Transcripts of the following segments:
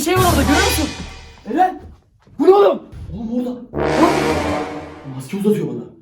bir şey var orada görüyor musun? Eren! Bu ne oğlum? Oğlum orada. Maske uzatıyor bana.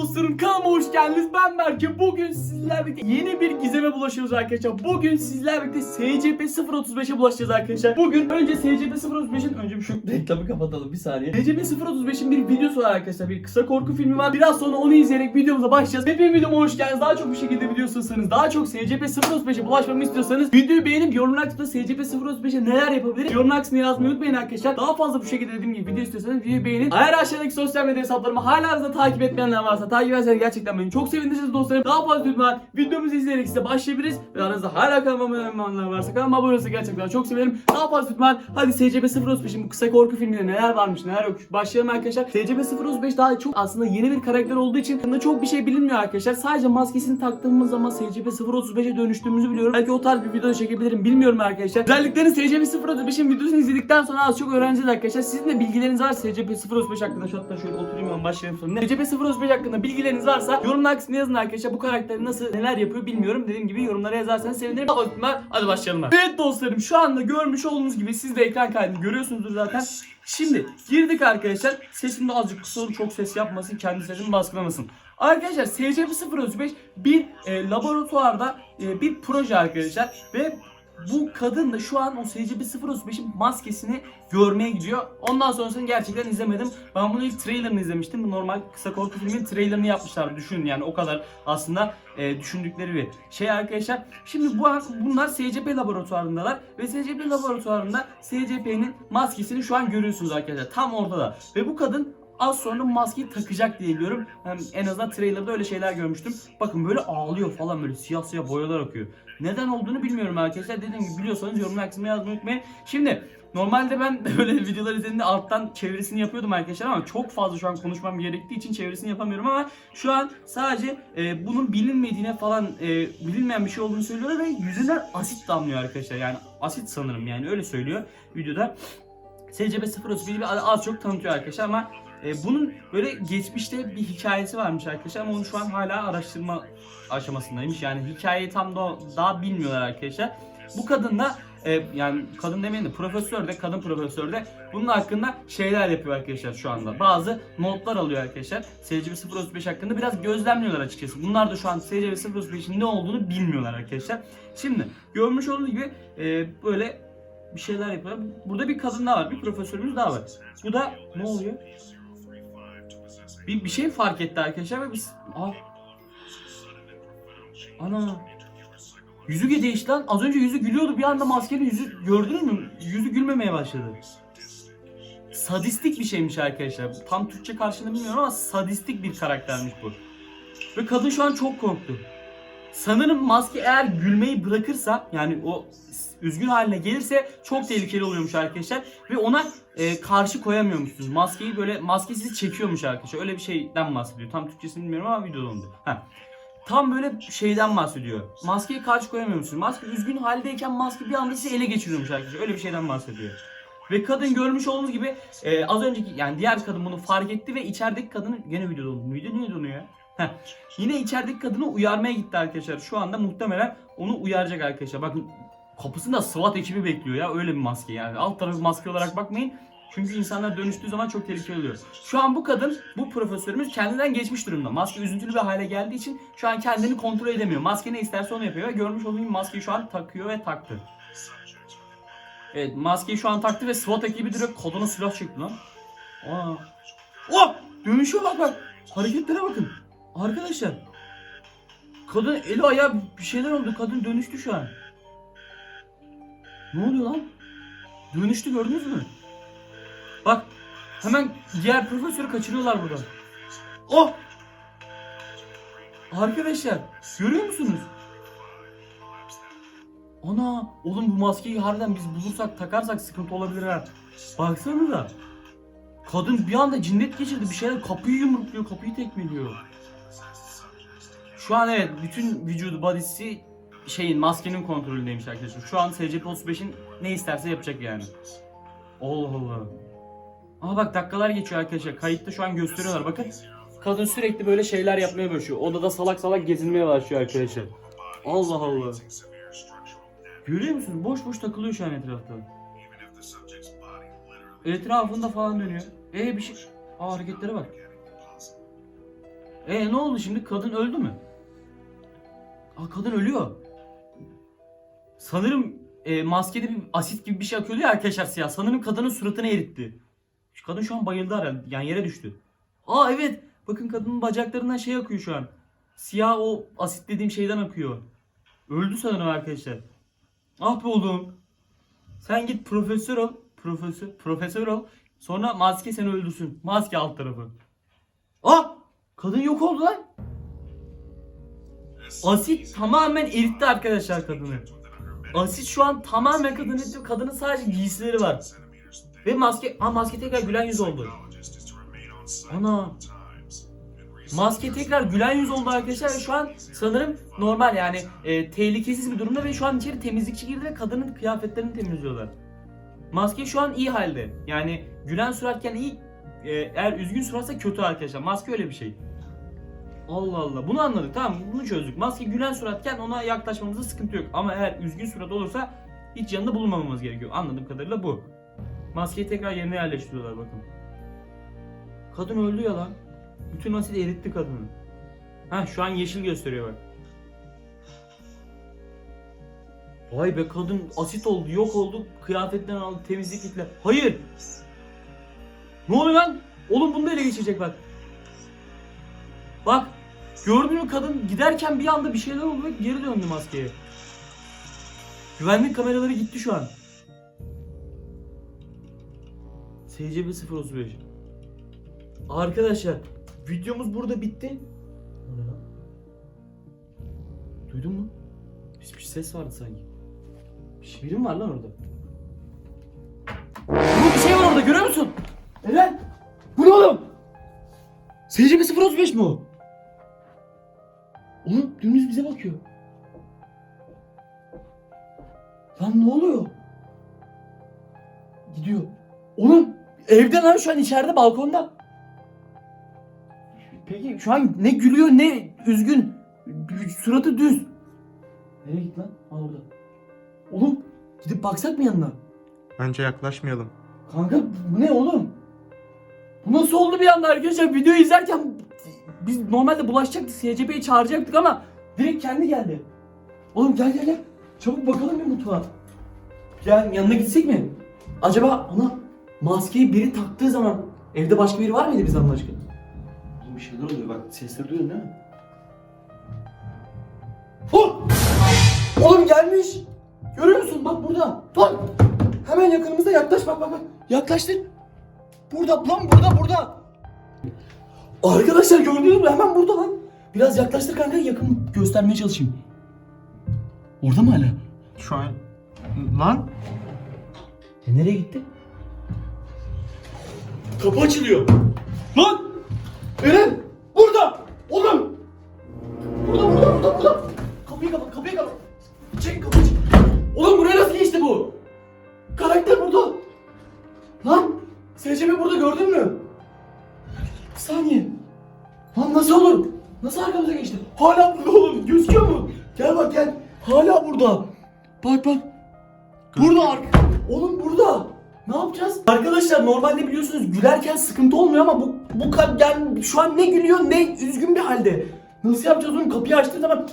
Dostlarım kanalıma hoş geldiniz. Ben Berke. Bugün sizlerle birlikte yeni bir gizeme bulaşıyoruz arkadaşlar. Bugün sizlerle birlikte SCP 035'e bulaşacağız arkadaşlar. Bugün önce SCP 035'in önce bir şu reklamı kapatalım bir saniye. SCP 035'in bir videosu var arkadaşlar. Bir kısa korku filmi var. Biraz sonra onu izleyerek videomuza başlayacağız. Hepiniz videoma hoş geldiniz. Daha çok bir şekilde video istiyorsanız, daha çok SCP 035'e bulaşmamı istiyorsanız videoyu beğenip yorumlar kısmında SCP 035'e neler yapabiliriz? Yorumlar kısmına yazmayı unutmayın arkadaşlar. Daha fazla bu şekilde dediğim gibi video istiyorsanız videoyu beğenin. Eğer aşağıdaki sosyal medya hesaplarımı hala da takip etmeyenler varsa takip ederseniz gerçekten beni çok sevindirirsiniz dostlarım. Daha fazla lütfen videomuzu izleyerek size başlayabiliriz. Ve aranızda hala kanalıma abone varsa kanalıma abone olursa gerçekten çok sevinirim. Daha fazla lütfen hadi SCP 035'in bu kısa korku filminde neler varmış neler yokmuş. Başlayalım arkadaşlar. SCP 035 daha çok aslında yeni bir karakter olduğu için hakkında çok bir şey bilinmiyor arkadaşlar. Sadece maskesini taktığımız zaman SCP 035'e dönüştüğümüzü biliyorum. Belki o tarz bir video çekebilirim bilmiyorum arkadaşlar. Özelliklerini SCP 035'in videosunu izledikten sonra az çok öğreneceğiz arkadaşlar. Sizin de bilgileriniz var SCP 035 hakkında. Şu hatta şöyle oturayım ben başlayalım sonra. SCP 035 hakkında bilgileriniz varsa yorumlar kısmına yazın arkadaşlar. Bu karakter nasıl neler yapıyor bilmiyorum. Dediğim gibi yorumlara yazarsanız sevinirim. Hadi, başlayalım. Evet dostlarım şu anda görmüş olduğunuz gibi siz de ekran kaydını görüyorsunuzdur zaten. Şimdi girdik arkadaşlar. Sesim de azıcık kısa olur. Çok ses yapmasın. Kendi sesimi baskılamasın. Arkadaşlar SCP-035 bir e, laboratuvarda e, bir proje arkadaşlar ve bu kadın da şu an o SCP-035'in maskesini görmeye gidiyor. Ondan sonrasını gerçekten izlemedim. Ben bunu ilk trailerını izlemiştim. Normal kısa korku filmin trailerını yapmışlar. Düşünün yani o kadar aslında e, düşündükleri bir şey arkadaşlar. Şimdi bu bunlar SCP laboratuvarındalar ve SCP laboratuvarında SCP'nin maskesini şu an görüyorsunuz arkadaşlar. Tam ortada. Ve bu kadın az sonra maskeyi takacak diye biliyorum. Hem en azından trailerda öyle şeyler görmüştüm. Bakın böyle ağlıyor falan böyle siyah siyah boyalar akıyor. Neden olduğunu bilmiyorum arkadaşlar. Dediğim gibi biliyorsanız yorumlar kısmına yazmayı unutmayın. Şimdi normalde ben böyle videolar izlediğimde alttan çevirisini yapıyordum arkadaşlar ama çok fazla şu an konuşmam gerektiği için çevirisini yapamıyorum ama şu an sadece e, bunun bilinmediğine falan e, bilinmeyen bir şey olduğunu söylüyorlar ve yüzünden asit damlıyor arkadaşlar. Yani asit sanırım yani öyle söylüyor videoda. SCP 031'i az çok tanıtıyor arkadaşlar ama e, bunun böyle geçmişte bir hikayesi varmış arkadaşlar ama onu şu an hala araştırma aşamasındaymış. Yani hikayeyi tam da daha bilmiyorlar arkadaşlar. Bu kadın da e, yani kadın demeyin de profesör de kadın profesör de bunun hakkında şeyler yapıyor arkadaşlar şu anda. Bazı notlar alıyor arkadaşlar. SCP 035 hakkında biraz gözlemliyorlar açıkçası. Bunlar da şu an SCP 035'in ne olduğunu bilmiyorlar arkadaşlar. Şimdi görmüş olduğunuz gibi e, böyle bir şeyler yapıyor. Burada bir kadın daha var. Bir profesörümüz daha var. Bu da ne oluyor? Bir, bir şey fark etti arkadaşlar ve biz... Aa. Ana. Yüzü değişti lan. Az önce yüzü gülüyordu. Bir anda maskenin yüzü gördünüz mü? Yüzü gülmemeye başladı. Sadistik bir şeymiş arkadaşlar. Tam Türkçe karşılığını bilmiyorum ama sadistik bir karaktermiş bu. Ve kadın şu an çok korktu. Sanırım maske eğer gülmeyi bırakırsa yani o üzgün haline gelirse çok tehlikeli oluyormuş arkadaşlar ve ona e, karşı koyamıyormuşsunuz. Maskeyi böyle maske sizi çekiyormuş arkadaşlar. Öyle bir şeyden bahsediyor. Tam Türkçesini bilmiyorum ama videoda onu. Tam böyle şeyden bahsediyor. Maskeyi karşı koyamıyormuşsunuz. Maske üzgün haldeyken maske bir anda sizi ele geçiriyormuş arkadaşlar. Öyle bir şeyden bahsediyor. Ve kadın görmüş olduğunuz gibi e, az önceki yani diğer kadın bunu fark etti ve içerideki kadını gene videoda oldu. Video niye donuyor? Heh. Yine içerideki kadını uyarmaya gitti arkadaşlar. Şu anda muhtemelen onu uyaracak arkadaşlar. Bakın kapısında SWAT ekibi bekliyor ya öyle bir maske yani. Alt tarafı maske olarak bakmayın. Çünkü insanlar dönüştüğü zaman çok tehlikeli oluyor. Şu an bu kadın, bu profesörümüz kendinden geçmiş durumda. Maske üzüntülü bir hale geldiği için şu an kendini kontrol edemiyor. Maske ne isterse onu yapıyor görmüş olduğunuz gibi maskeyi şu an takıyor ve taktı. Evet maskeyi şu an taktı ve SWAT ekibi direkt koduna silah çekti lan. Aa. Oh! Dönüşüyor bak bak. Hareketlere bakın. Arkadaşlar. Kadın eli ayağı bir şeyler oldu. Kadın dönüştü şu an. Ne oluyor lan? Dönüştü gördünüz mü? Bak hemen diğer profesörü kaçırıyorlar buradan. Oh! Arkadaşlar görüyor musunuz? Ana oğlum bu maskeyi harbiden biz bulursak takarsak sıkıntı olabilir ha. Baksanıza. Kadın bir anda cinnet geçirdi bir şeyler kapıyı yumrukluyor kapıyı tekmeliyor. Şu an evet bütün vücudu body'si şeyin maskenin kontrolündeymiş arkadaşlar. Şu an SCP-35'in ne isterse yapacak yani. Allah Allah. Aa bak dakikalar geçiyor arkadaşlar. Kayıtta şu an gösteriyorlar bakın. Kadın sürekli böyle şeyler yapmaya başlıyor. Odada salak salak gezinmeye başlıyor arkadaşlar. Allah Allah. Görüyor musunuz? Boş boş takılıyor şu an etrafta. Etrafında falan dönüyor. E bir şey... Aa hareketlere bak. E ne oldu şimdi? Kadın öldü mü? Aa kadın ölüyor. Sanırım e, maskede bir asit gibi bir şey akıyordu ya arkadaşlar siyah. Sanırım kadının suratını eritti. Şu kadın şu an bayıldı herhalde. Yani yere düştü. Aa evet. Bakın kadının bacaklarından şey akıyor şu an. Siyah o asit dediğim şeyden akıyor. Öldü sanırım arkadaşlar. Ah be oğlum. Sen git profesör ol. Profesör, profesör ol. Sonra maske seni öldürsün. Maske alt tarafı. Ah! Kadın yok oldu lan. Asit tamamen eritti arkadaşlar kadını. Asit şu an tamamen kadın eritti. Kadının sadece giysileri var. Ve maske, aa maske tekrar gülen yüz oldu. Ana. Maske tekrar gülen yüz oldu arkadaşlar ve şu an sanırım normal yani e, tehlikesiz bir durumda ve şu an içeri temizlikçi girdi ve kadının kıyafetlerini temizliyorlar. Maske şu an iyi halde. Yani gülen suratken iyi, e, eğer üzgün suratsa kötü arkadaşlar. Maske öyle bir şey. Allah Allah. Bunu anladık tamam bunu çözdük. Maske gülen suratken ona yaklaşmamızda sıkıntı yok. Ama eğer üzgün surat olursa hiç yanında bulunmamamız gerekiyor. Anladığım kadarıyla bu. Maskeyi tekrar yerine yerleştiriyorlar bakın. Kadın öldü ya lan. Bütün asit eritti kadını. Ha şu an yeşil gösteriyor bak. Vay be kadın asit oldu, yok oldu, kıyafetlerini aldı, temizlik gitti. Hayır. Ne oluyor lan? Oğlum bunu da ele geçirecek bak. Bak. Gördün mü kadın giderken bir anda bir şeyler oldu ve geri döndü maskeye. Güvenlik kameraları gitti şu an. SCP 035 Arkadaşlar videomuz burada bitti. O ne lan? Duydun mu? Bir, bir ses vardı sanki. Bir şey biri mi var lan orada? Bu bir şey var orada görüyor musun? Eren! Bu ne oğlum? SCP 035 mi o? Dümdüz bize bakıyor. Lan ne oluyor? Gidiyor. Oğlum evde lan şu an içeride balkonda. Peki şu an ne gülüyor ne üzgün. Suratı düz. Nereye gitti lan? Ha orada. Oğlum gidip baksak mı yanına? Bence yaklaşmayalım. Kanka bu ne oğlum? Bu nasıl oldu bir anda arkadaşlar? Videoyu izlerken biz normalde bulaşacaktık, SCP'yi çağıracaktık ama direkt kendi geldi. Oğlum gel gel gel. Çabuk bakalım bir mutfağa. Gel yanına gitsek mi? Acaba ona maskeyi biri taktığı zaman evde başka biri var mıydı bizden başka? Oğlum bir şeyler oluyor bak sesleri duyuyorsun değil mi? Oh! Oğlum gelmiş. Görüyor musun? Bak burada. Bak. Hemen yakınımızda yaklaş bak bak bak. Yaklaştır. Burada lan burada burada. Arkadaşlar gördünüz mü? Hemen burada lan. Biraz yaklaştır kanka yakın göstermeye çalışayım. Orada mı hala? Şu an... Lan? E nereye gitti? Kapı açılıyor. Lan! Eren! Burada! Yapacağız? Arkadaşlar normalde biliyorsunuz gülerken sıkıntı olmuyor ama bu bu kadar yani şu an ne gülüyor ne üzgün bir halde. Nasıl yapacağız oğlum? Kapıyı açtığı zaman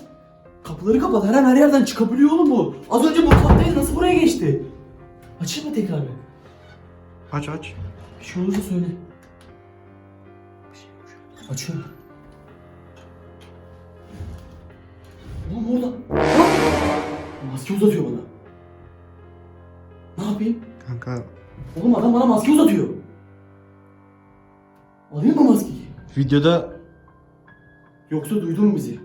kapıları kapat. Her an her yerden çıkabiliyor oğlum bu. Az önce mutfaktaydı nasıl buraya geçti? Açayım mı tekrar bir? Aç aç. Bir şey olursa söyle. Açıyorum. Oğlum orada. Maske uzatıyor bana. Ne yapayım? Kanka Oğlum adam bana maske uzatıyor. Alayım mı maskeyi? videoda Yoksa duydun mu bizi?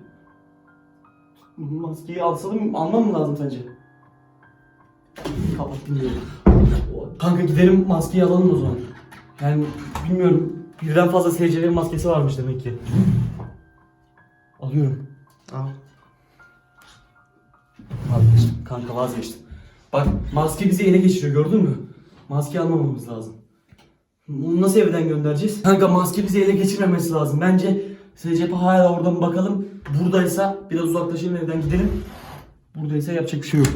Maskeyi alsalım almam mı lazım sence? Kapat bilmiyorum. Kanka gidelim maskeyi alalım o zaman. Yani bilmiyorum. Birden fazla SCV maskesi varmış demek ki. Alıyorum. al. Vazgeçtim. Kanka vazgeçtim. Bak maske bizi ele geçiriyor gördün mü? Maske almamamız lazım. Bunu nasıl evden göndereceğiz? Kanka maske bizi ele geçirmemesi lazım. Bence SCP hala oradan bakalım. Buradaysa biraz uzaklaşalım evden gidelim. Buradaysa yapacak bir şey yok.